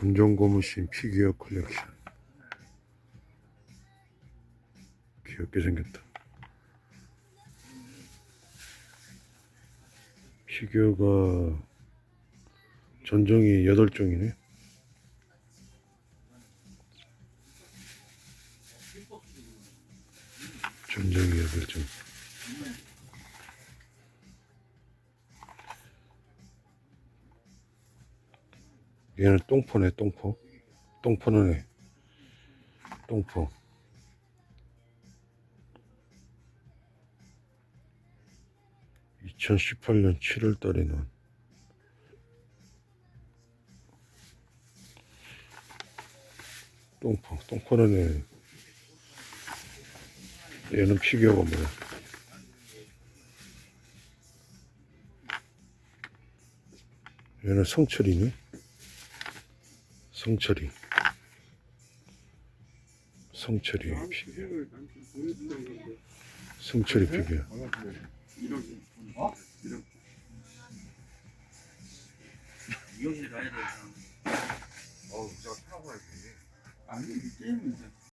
군종 고무신 피규어 컬렉션. 귀엽게 생겼다. 피규어가 전종이 8종이네. 전종이 8종 얘는 똥포네 똥포. 똥포는 애 똥포. (2018년 7월달에 나온) 똥포 똥포는 애 얘는 피규어가 뭐야? 얘는 성철이네 성철이 성철이 피규어 성철이 피규어 미용실 가야 돼. 어우, 제가 타라고 해야지. 아니 이 게임은 이제